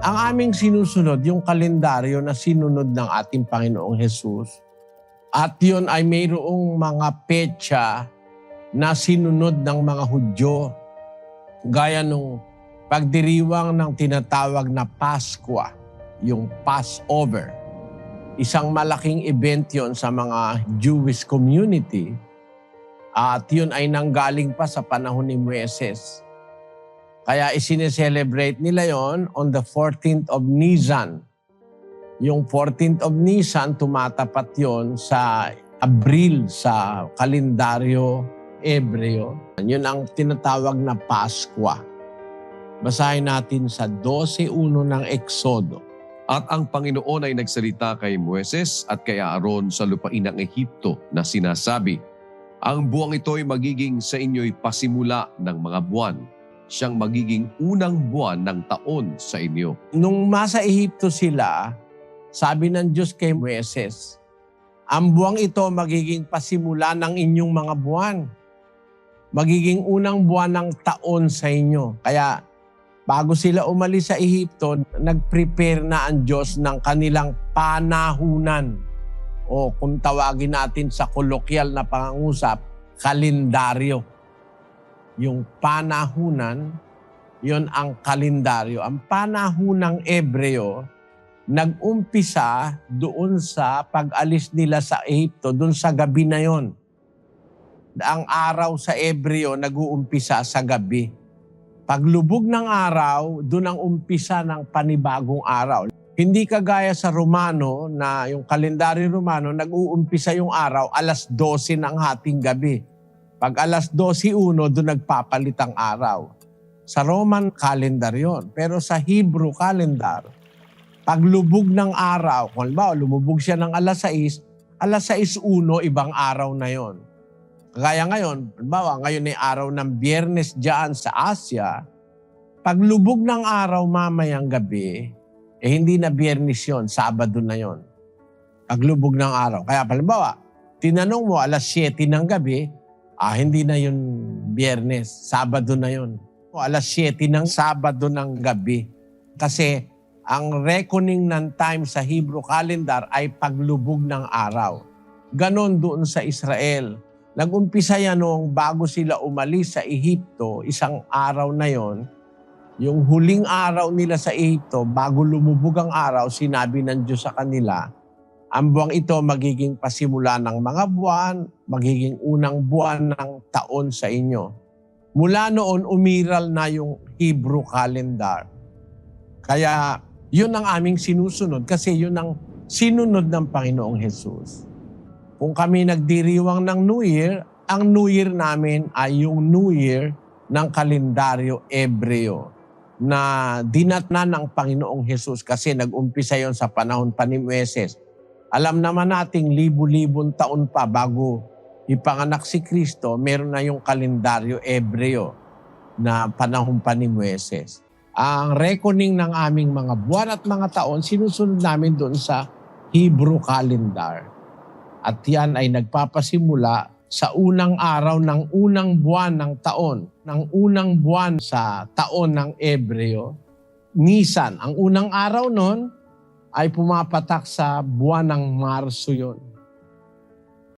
Ang aming sinusunod, yung kalendaryo na sinunod ng ating Panginoong Jesus. At yun ay mayroong mga petsa na sinunod ng mga Hudyo. Gaya nung pagdiriwang ng tinatawag na Paskwa, yung Passover. Isang malaking event yon sa mga Jewish community. At yun ay nanggaling pa sa panahon ni Moises. Kaya isineselebrate nila yon on the 14th of Nisan. Yung 14th of Nisan, tumatapat yon sa Abril sa kalendaryo Ebreo. Yun ang tinatawag na Paskwa. Basahin natin sa 12.1 ng Exodo. At ang Panginoon ay nagsalita kay Moises at kay Aaron sa lupain ng Ehipto na sinasabi, Ang buwang ito ay magiging sa inyo'y pasimula ng mga buwan. Siyang magiging unang buwan ng taon sa inyo. Nung masa Ehipto sila, sabi ng Diyos kay Moises, ang buwang ito magiging pasimula ng inyong mga buwan. Magiging unang buwan ng taon sa inyo. Kaya bago sila umalis sa Ehipto, nag-prepare na ang Diyos ng kanilang panahunan. O kung tawagin natin sa kolokyal na pangangusap, kalendaryo. Yung panahunan, yon ang kalendaryo. Ang panahunang Ebreo, nag-umpisa doon sa pag-alis nila sa Ehipto, doon sa gabi na yon. Ang araw sa Ebreo nag-uumpisa sa gabi. Paglubog ng araw, doon ang umpisa ng panibagong araw. Hindi kagaya sa Romano na yung kalendaryo Romano, nag-uumpisa yung araw alas 12 ng hating gabi. Pag alas 12.1, doon nagpapalit ang araw. Sa Roman calendar yon. Pero sa Hebrew calendar, paglubog ng araw, kung halimbawa lumubog siya ng alas 6, alas 6.1, ibang araw na yon. Kaya ngayon, halimbawa ngayon ay araw ng biyernes dyan sa Asia, paglubog ng araw mamayang gabi, eh hindi na biyernes yon, Sabado na yon. Paglubog ng araw. Kaya halimbawa, tinanong mo alas 7 ng gabi, ah, hindi na yun biyernes, Sabado na yon. O alas 7 ng Sabado ng gabi. Kasi ang reckoning ng time sa Hebrew calendar ay paglubog ng araw. Ganon doon sa Israel. Nag-umpisa yan noong bago sila umalis sa Ehipto, isang araw na yon. Yung huling araw nila sa Ehipto, bago lumubog ang araw, sinabi ng Diyos sa kanila, ang buwang ito magiging pasimula ng mga buwan, magiging unang buwan ng taon sa inyo. Mula noon, umiral na yung Hebrew calendar. Kaya yun ang aming sinusunod kasi yun ang sinunod ng Panginoong Jesus. Kung kami nagdiriwang ng New Year, ang New Year namin ay yung New Year ng kalendaryo Ebreo na dinatna ng Panginoong Jesus kasi nag-umpisa yon sa panahon pa ni Moises. Alam naman nating libu-libong taon pa bago ipanganak si Kristo, meron na yung kalendaryo Ebreo na panahon pa ni Moises. Ang reckoning ng aming mga buwan at mga taon, sinusunod namin doon sa Hebrew calendar. At yan ay nagpapasimula sa unang araw ng unang buwan ng taon, ng unang buwan sa taon ng Ebreo, Nisan. Ang unang araw nun ay pumapatak sa buwan ng Marso yon.